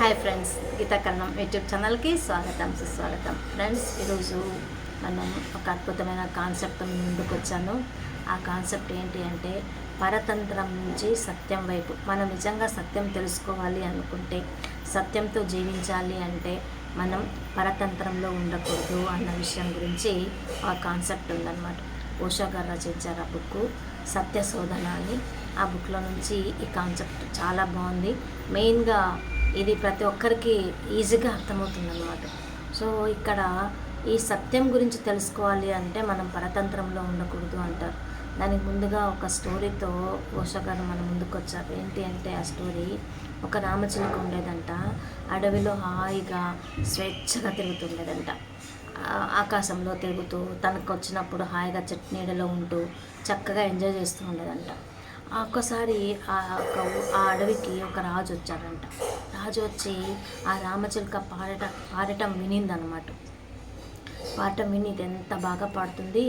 Hi friends Gita YouTube ఛానల్కి స్వాగతం సుస్వాగతం. ఫ్రెండ్స్ ఈరోజు మనం ఒక అద్భుతమైన కాన్సెప్ట్ ముందుకు వచ్చాను ఆ కాన్సెప్ట్ ఏంటి అంటే పరతంత్రం నుంచి సత్యం వైపు. మనం నిజంగా సత్యం తెలుసుకోవాలి అనుకుంటే సత్యంతో జీవించాలి అంటే మనం పరతంత్రంలో ఉండకూడదు అన్న విషయం గురించి ఆ కాన్సెప్ట్ ఉందన్నమాట. ఓషో గారు రచించారు ఆ బుక్ సత్య శోధన అని. ఆ బుక్లో నుంచి ఈ కాన్సెప్ట్ చాలా బాగుంది. మెయిన్గా ఇది ప్రతి ఒక్కరికి ఈజీగా అర్థమవుతుంది అనమాట సో ఇక్కడ ఈ సత్యం గురించి తెలుసుకోవాలి అంటే మనం పరతంత్రంలో ఉండకూడదు అంటారు. దానికి ముందుగా ఒక స్టోరీతో పోషకాలు మన ముందుకు వచ్చారు ఏంటి అంటే ఆ స్టోరీ ఒక రామచిలుక ఉండేదంట. అడవిలో హాయిగా స్వేచ్ఛగా తిరుగుతుండేదంట. ఆకాశంలో తిరుగుతూ తనకు వచ్చినప్పుడు హాయిగా చెట్టు నీడలో ఉంటూ చక్కగా ఎంజాయ్ చేస్తూ ఉండేదంట. ఒక్కసారి ఆ ఆ అడవికి ఒక రాజు వచ్చాడంట. రాజు వచ్చి ఆ రామచిలుక పాడట పాడటం వినిందనమాట పాట విని ఇది ఎంత బాగా పాడుతుంది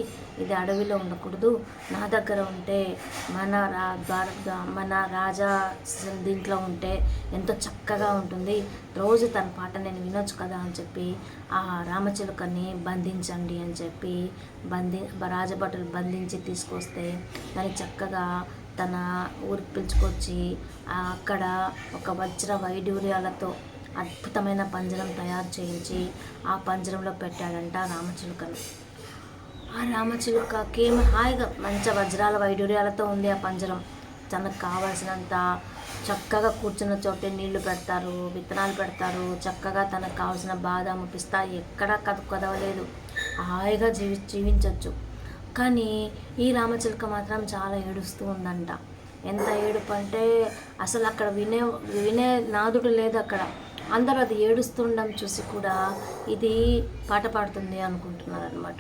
ఇది అడవిలో ఉండకూడదు. నా దగ్గర ఉంటే మన రా ద్వార మన రాజా దీంట్లో ఉంటే ఎంతో చక్కగా ఉంటుంది. రోజు తన పాట నేను వినొచ్చు కదా అని చెప్పి ఆ రామచిలుకని బంధించండి అని చెప్పి బంధి రాజభటులు బంధించి తీసుకొస్తే దాన్ని చక్కగా తన ఊరికి పిలుచుకొచ్చి అక్కడ ఒక వజ్ర వైడూర్యాలతో అద్భుతమైన పంజరం తయారు చేయించి ఆ పంజరంలో పెట్టాడంట రామచిలుకను ఆ రామచిలుకకి ఏమో హాయిగా మంచి వజ్రాల వైడూర్యాలతో ఉంది ఆ పంజరం. తనకు కావాల్సినంత చక్కగా కూర్చున్న చోటే నీళ్ళు పెడతారు విత్తనాలు పెడతారు. చక్కగా తనకు కావాల్సిన బాదాము పిస్తా ఎక్కడా కదవలేదు. హాయిగా జీవి జీవించవచ్చు కానీ ఈ రామచిలుక మాత్రం చాలా ఏడుస్తూ ఉందంట. ఎంత ఏడుపు అంటే అసలు అక్కడ వినే వినే నాదుడు లేదు అక్కడ. అందరూ అది ఏడుస్తుండడం చూసి కూడా ఇది పాట పాడుతుంది అనుకుంటున్నారు అనమాట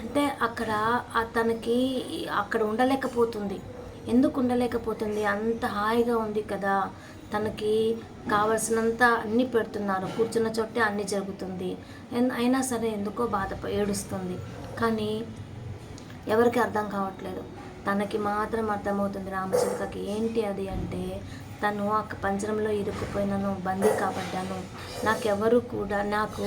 అంటే అక్కడ తనకి అక్కడ ఉండలేకపోతుంది. ఎందుకు ఉండలేకపోతుంది? అంత హాయిగా ఉంది కదా. తనకి కావలసినంత అన్నీ పెడుతున్నారు. కూర్చున్న చోటే అన్నీ జరుగుతుంది. ఎన్- అయినా సరే ఎందుకో బాధ ఏడుస్తుంది. కానీ ఎవరికి అర్థం కావట్లేదు. తనకి మాత్రం అర్థమవుతుంది రామచిలుకకి ఏంటి అది అంటే తను ఆ పంజరంలో ఇరుక్కుపోయినాను బందీ కాబడ్డాను. నాకెవరు కూడా నాకు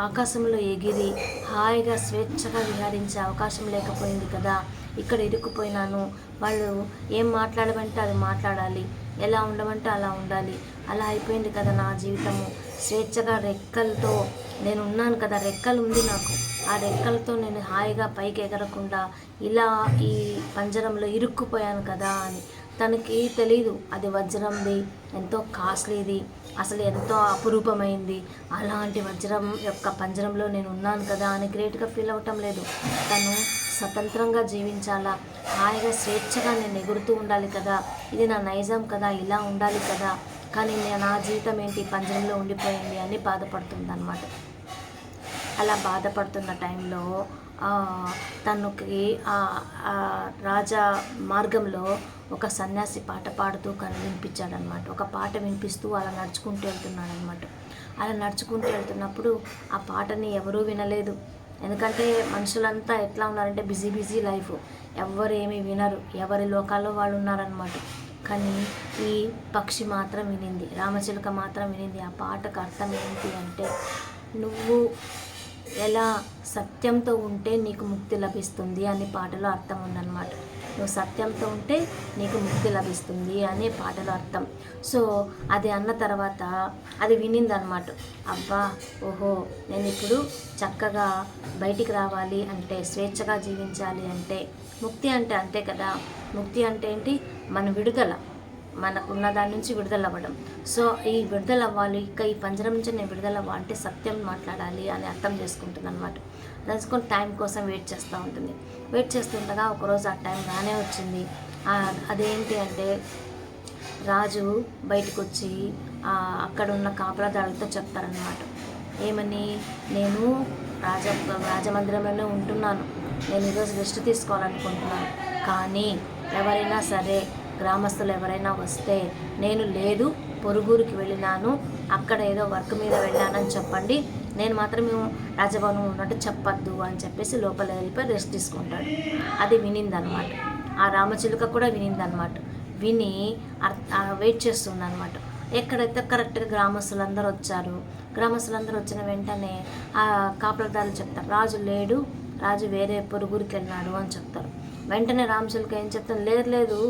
ఆకాశంలో ఎగిరి హాయిగా స్వేచ్ఛగా విహరించే అవకాశం లేకపోయింది కదా. ఇక్కడ ఇరుక్కుపోయినాను. వాళ్ళు ఏం మాట్లాడమంటే అది మాట్లాడాలి. ఎలా ఉండమంటే అలా ఉండాలి. అలా అయిపోయింది కదా నా జీవితము. స్వేచ్ఛగా రెక్కలతో నేను ఉన్నాను కదా. రెక్కలు ఉంది నాకు. ఆ రెక్కలతో నేను హాయిగా పైకి ఎగరకుండా ఇలా ఈ పంజరంలో ఇరుక్కుపోయాను కదా అని. తనకి తెలీదు అది వజ్రంది ఎంతో కాస్ట్లీది అసలు ఎంతో అపురూపమైంది. అలాంటి వజ్రం యొక్క పంజరంలో నేను ఉన్నాను కదా అని గ్రేట్గా ఫీల్ అవటం లేదు. తను స్వతంత్రంగా జీవించాలా? హాయిగా స్వేచ్ఛగా నేను ఎగురుతూ ఉండాలి కదా? ఇది నా నైజం కదా? ఇలా ఉండాలి కదా? కానీ నా జీవితం ఏంటి? పంజరంలో ఉండిపోయింది అని బాధపడుతుంది అనమాట అలా బాధపడుతున్న టైంలో తనకి ఆ రాజా మార్గంలో ఒక సన్యాసి పాట పాడుతూ కను వినిపించాడనమాట ఒక పాట వినిపిస్తూ అలా నడుచుకుంటూ వెళ్తున్నాడనమాట. అలా నడుచుకుంటూ వెళ్తున్నప్పుడు ఆ పాటని ఎవరూ వినలేదు. ఎందుకంటే మనుషులంతా ఎట్లా ఉన్నారంటే బిజీ బిజీ లైఫ్. ఎవరు ఏమీ వినరు. ఎవరి లోకాల్లో వాళ్ళు ఉన్నారనమాట. కానీ ఈ పక్షి మాత్రం వినింది. రామచిలుక మాత్రం వినింది. ఆ పాటకు అర్థం ఏంటి అంటే నువ్వు ఎలా సత్యంతో ఉంటే నీకు ముక్తి లభిస్తుంది అనే పాటలో అర్థం ఉందన్నమాట. నువ్వు సత్యంతో ఉంటే నీకు ముక్తి లభిస్తుంది అనే పాటలో అర్థం. సో అది అన్న తర్వాత అది వినిందనమాట అబ్బా ఓహో నేను ఇప్పుడు చక్కగా బయటికి రావాలి అంటే స్వేచ్ఛగా జీవించాలి అంటే ముక్తి అంటే అంతే కదా. ముక్తి అంటే ఏంటి? మన విడుదల. మనకున్న దాని నుంచి విడుదల అవ్వడం సో ఈ విడుదల అవ్వాలి ఇక ఈ పంజరం నుంచి నేను విడుదల అవ్వాలంటే సత్యం మాట్లాడాలి అని అర్థం చేసుకుంటుంది అనమాట తెలుసుకొని టైం కోసం వెయిట్ చేస్తూ ఉంటుంది. వెయిట్ చేస్తుండగా ఒకరోజు ఆ టైం రానే వచ్చింది. అదేంటి అంటే రాజు బయటకు వచ్చి అక్కడ ఉన్న కాపలాదారులతో చెప్తారనమాట ఏమని? నేను రాజ రాజమందిరంలోనే ఉంటున్నాను. నేను ఈరోజు రెస్ట్ తీసుకోవాలనుకుంటున్నాను. కానీ ఎవరైనా సరే గ్రామస్తులు ఎవరైనా వస్తే నేను లేదు పొరుగురికి వెళ్ళినాను అక్కడ ఏదో వర్క్ మీద వెళ్ళానని చెప్పండి. నేను మాత్రం రాజభవనం ఉన్నట్టు చెప్పద్దు అని చెప్పేసి లోపల వెళ్ళిపోయి రెస్ట్ తీసుకుంటాడు. అది వినిందనమాట. ఆ రామచిలుక కూడా వినిందనమాట. విని వెయిట్ చేస్తుంది అనమాట ఎక్కడైతే కరెక్ట్గా గ్రామస్తులందరూ వచ్చారు గ్రామస్తులందరూ వచ్చిన వెంటనే ఆ కాపలదారులు చెప్తారు రాజు లేడు రాజు వేరే పొరుగురికి వెళ్ళినాడు అని చెప్తారు. వెంటనే రామచిలుక ఏం చెప్తాను లేదు లేదు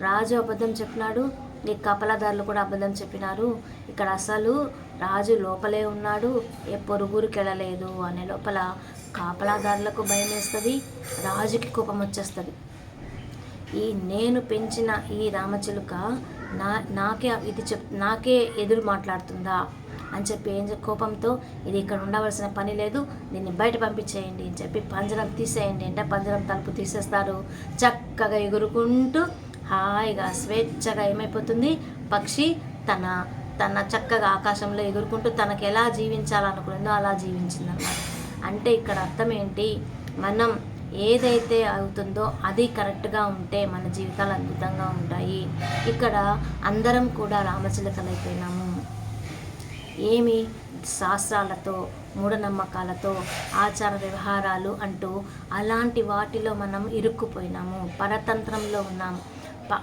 రాజు అబద్ధం చెప్పినాడు నీ కపలదారులు కూడా అబద్ధం చెప్పినారు. ఇక్కడ అసలు రాజు లోపలే ఉన్నాడు ఏ పొరుగురికి వెళ్ళలేదు అనే లోపల కాపలాదారులకు భయం వేస్తుంది రాజుకి కోపం వచ్చేస్తుంది. ఈ నేను పెంచిన ఈ రామచిలుక నా నాకే ఇది చెప్ నాకే ఎదురు మాట్లాడుతుందా? అని చెప్పి ఏం కోపంతో ఇది ఇక్కడ ఉండవలసిన పని లేదు దీన్ని బయట పంపించేయండి అని చెప్పి పంజరం తీసేయండి అంటే పంజరం తలుపు తీసేస్తారు. చక్కగా ఎగురుకుంటూ హాయిగా స్వేచ్ఛగా ఏమైపోతుంది? పక్షి తన తన చక్కగా ఆకాశంలో ఎగురుకుంటూ తనకు ఎలా జీవించాలనుకుందో అలా జీవించిందన్నమాట. అంటే ఇక్కడ అర్థం ఏంటి? మనం ఏదైతే అవుతుందో అది కరెక్ట్గా ఉంటే మన జీవితాలు అద్భుతంగా ఉంటాయి. ఇక్కడ అందరం కూడా రామచిలకలైపోయినాము. ఏమి? శాస్త్రాలతో మూఢనమ్మకాలతో ఆచార వ్యవహారాలు అంటూ అలాంటి వాటిలో మనం ఇరుక్కుపోయినాము. పరతంత్రంలో ఉన్నాము.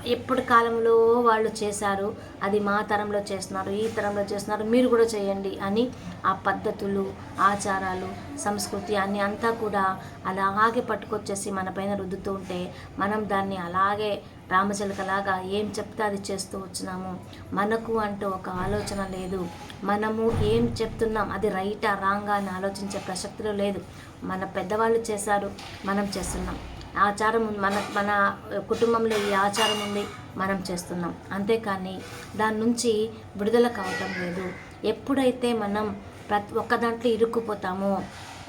ఎప్పుడు కాలంలో వాళ్ళు చేశారు అది మా తరంలో చేస్తున్నారు ఈ తరంలో చేస్తున్నారు మీరు కూడా చేయండి అని ఆ పద్ధతులు ఆచారాలు సంస్కృతి అన్ని అంతా కూడా అలాగే పట్టుకొచ్చేసి మన పైన రుద్దుతూ ఉంటే మనం దాన్ని అలాగే రామచిలకలాగా ఏం చెప్తే అది చేస్తూ వచ్చినాము. మనకు అంటూ ఒక ఆలోచన లేదు. మనము ఏం చెప్తున్నాం అది రైటా రాంగా అని ఆలోచించే ప్రసక్తిలో లేదు. మన పెద్దవాళ్ళు చేశారు మనం చేస్తున్నాం. ఆచారం ఉంది. మన మన కుటుంబంలో ఈ ఆచారం ఉంది మనం చేస్తున్నాం. అంతేకాని దాని నుంచి విడుదల కావటం లేదు. ఎప్పుడైతే మనం ప్రతి ఒక్క దాంట్లో ఇరుక్కుపోతామో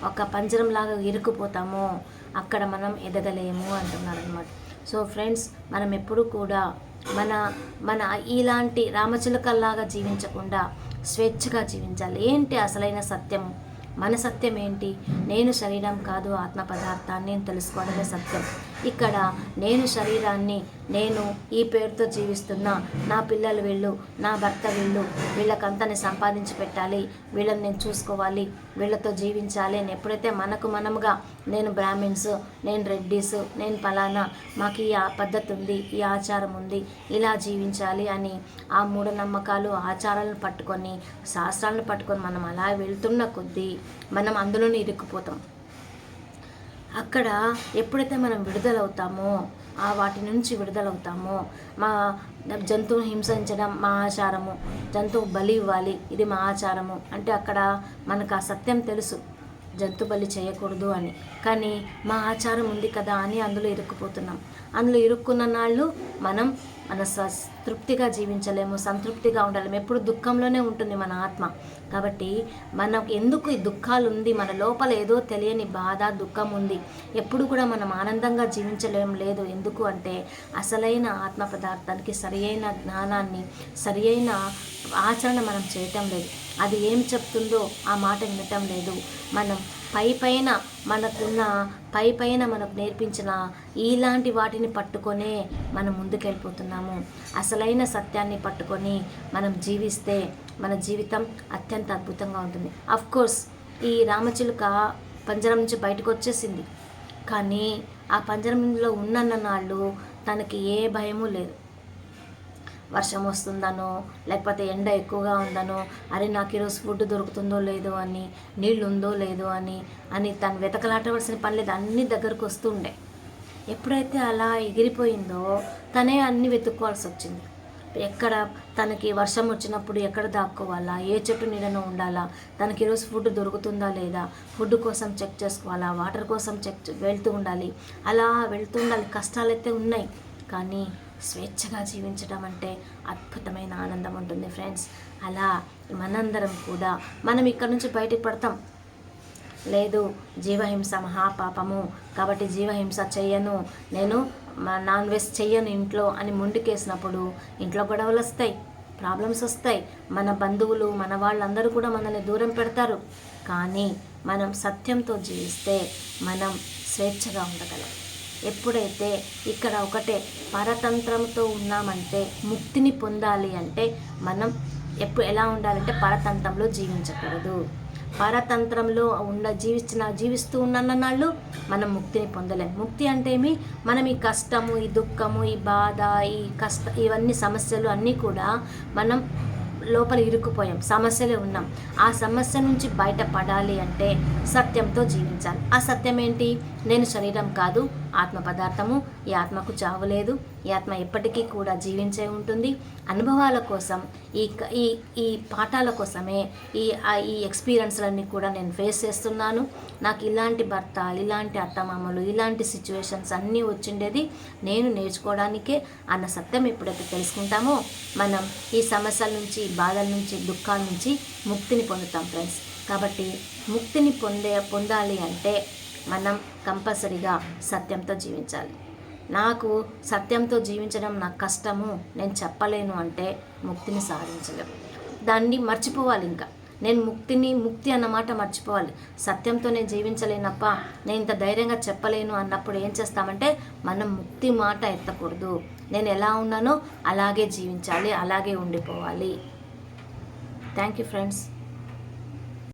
ఒక పంజరంలాగా ఇరుక్కుపోతామో అక్కడ మనం ఎదగలేము అంటున్నారు అనమాట సో ఫ్రెండ్స్ మనం ఎప్పుడు కూడా మన మన ఇలాంటి రామచిలుకల్లాగా జీవించకుండా స్వేచ్ఛగా జీవించాలి. ఏంటి అసలైన సత్యం? మన సత్యం ఏంటి? నేను శరీరం కాదు ఆత్మ పదార్థాన్ని తెలుసుకోవడమే సత్యం. ఇక్కడ నేను శరీరాన్ని నేను ఈ పేరుతో జీవిస్తున్నా. నా పిల్లలు వీళ్ళు నా భర్త వీళ్ళు. వీళ్ళకంతని సంపాదించి పెట్టాలి. వీళ్ళని నేను చూసుకోవాలి. వీళ్ళతో జీవించాలి అని ఎప్పుడైతే మనకు మనముగా నేను బ్రాహ్మిన్స్ నేను రెడ్డీస్ నేను ఫలానా మాకు ఈ పద్ధతి ఉంది ఈ ఆచారం ఉంది ఇలా జీవించాలి అని ఆ మూఢనమ్మకాలు ఆచారాలను పట్టుకొని శాస్త్రాలను పట్టుకొని మనం అలా వెళ్తున్న కొద్దీ మనం అందులోనే ఇరుక్కుపోతాం. అక్కడ ఎప్పుడైతే మనం విడుదలవుతామో ఆ వాటి నుంచి విడుదలవుతామో మా జంతువును హింసించడం మా ఆచారము జంతువు బలి ఇవ్వాలి ఇది మా ఆచారము. అంటే అక్కడ మనకు ఆ సత్యం తెలుసు. జంతు బలి చేయకూడదు అని. కానీ మా ఆచారం ఉంది కదా అని అందులో ఇరుక్కుపోతున్నాం. అందులో ఇరుక్కున్న నాళ్ళు మనం మన స తృప్తిగా జీవించలేము సంతృప్తిగా ఉండలేము. ఎప్పుడు దుఃఖంలోనే ఉంటుంది మన ఆత్మ. కాబట్టి మనకు ఎందుకు ఈ దుఃఖాలు ఉంది మన లోపల ఏదో తెలియని బాధ దుఃఖం ఉంది ఎప్పుడు కూడా మనం ఆనందంగా జీవించలేం లేదు. ఎందుకు అంటే అసలైన ఆత్మ పదార్థానికి సరియైన జ్ఞానాన్ని సరియైన ఆచరణ మనం చేయటం లేదు. అది ఏం చెప్తుందో ఆ మాట వినటం లేదు. మనం పై పైన మనకున్న పై పైన మనకు నేర్పించిన ఇలాంటి వాటిని పట్టుకొనే మనం ముందుకెళ్ళిపోతున్నాము. అసలైన సత్యాన్ని పట్టుకొని మనం జీవిస్తే మన జీవితం అత్యంత అద్భుతంగా ఉంటుంది. అఫ్ కోర్స్ ఈ రామచిలుక పంజరం నుంచి బయటకు వచ్చేసింది. కానీ ఆ పంజరంలో ఉన్నన్న నాళ్ళు తనకి ఏ భయము లేదు. వర్షం వస్తుందనో లేకపోతే ఎండ ఎక్కువగా ఉందనో అరే నాకు ఈరోజు ఫుడ్ దొరుకుతుందో లేదో అని నీళ్ళు ఉందో లేదో అని అని తను వెతకలాటవలసిన పని లేదు. అన్ని దగ్గరకు వస్తుండే ఎప్పుడైతే అలా ఎగిరిపోయిందో తనే అన్ని వెతుక్కోవాల్సి వచ్చింది. ఎక్కడ తనకి వర్షం వచ్చినప్పుడు ఎక్కడ దాక్కోవాలా? ఏ చెట్టు నీడన ఉండాలా? తనకి ఈరోజు ఫుడ్ దొరుకుతుందా లేదా? ఫుడ్ కోసం చెక్ చేసుకోవాలా? వాటర్ కోసం చెక్ వెళ్తూ ఉండాలి. అలా వెళ్తూ ఉండాలి. కష్టాలైతే ఉన్నాయి. కానీ స్వేచ్ఛగా జీవించడం అంటే అద్భుతమైన ఆనందం ఉంటుంది ఫ్రెండ్స్. అలా మనందరం కూడా మనం ఇక్కడ నుంచి బయటకు పడతాం. లేదు జీవహింస మహాపాపము. కాబట్టి జీవహింస చెయ్యను. నేను నాన్ వెజ్ చెయ్యను ఇంట్లో అని ముందుకేసినప్పుడు ఇంట్లో గొడవలు వస్తాయి ప్రాబ్లమ్స్ వస్తాయి. మన బంధువులు మన వాళ్ళందరూ కూడా మనల్ని దూరం పెడతారు. కానీ మనం సత్యంతో జీవిస్తే మనం స్వేచ్ఛగా ఉండగలం. ఎప్పుడైతే ఇక్కడ ఒకటే పరతంత్రంతో ఉన్నామంటే ముక్తిని పొందాలి అంటే మనం ఎప్పుడు ఎలా ఉండాలంటే పరతంత్రంలో జీవించకూడదు. పరతంత్రంలో ఉన్న జీవించిన జీవిస్తూ ఉన్నన్న నాళ్ళు మనం ముక్తిని పొందలేం. ముక్తి అంటే ఏమి? మనం ఈ కష్టము ఈ దుఃఖము ఈ బాధ ఈ కష్ట ఇవన్నీ సమస్యలు అన్నీ కూడా మనం లోపల ఇరుక్కుపోయాం. సమస్యలే ఉన్నాం. ఆ సమస్య నుంచి బయటపడాలి అంటే సత్యంతో జీవించాలి. ఆ సత్యం ఏంటి? నేను శరీరం కాదు ఆత్మ పదార్థము ఈ ఆత్మకు చావు లేదు. ఈ ఆత్మ ఎప్పటికీ కూడా జీవించే ఉంటుంది. అనుభవాల కోసం ఈ క- ఈ ఈ పాఠాల కోసమే ఈ ఈ ఎక్స్పీరియన్స్లన్నీ కూడా నేను ఫేస్ చేస్తున్నాను. నాకు ఇలాంటి భర్త ఇలాంటి అత్తమామలు ఇలాంటి సిచ్యువేషన్స్ అన్నీ వచ్చిండేది నేను నేర్చుకోవడానికే అన్న సత్యం ఎప్పుడైతే తెలుసుకుంటామో మనం ఈ సమస్యల నుంచి ఈ బాధల నుంచి దుఃఖాల నుంచి ముక్తిని పొందుతాం ఫ్రెండ్స్. కాబట్టి ముక్తిని పొందే పొందాలి అంటే మనం కంపల్సరీగా సత్యంతో జీవించాలి. నాకు సత్యంతో జీవించడం నాకు కష్టము నేను చెప్పలేను అంటే ముక్తిని సాధించలేము దాన్ని మర్చిపోవాలి ఇంకా. నేను ముక్తిని ముక్తి అన్నమాట మర్చిపోవాలి. సత్యంతో నేను జీవించలేనప్ప నేను ఇంత ధైర్యంగా చెప్పలేను అన్నప్పుడు ఏం చేస్తామంటే మనం ముక్తి మాట ఎత్తకూడదు. నేను ఎలా ఉన్నానో అలాగే జీవించాలి అలాగే ఉండిపోవాలి. Thank you friends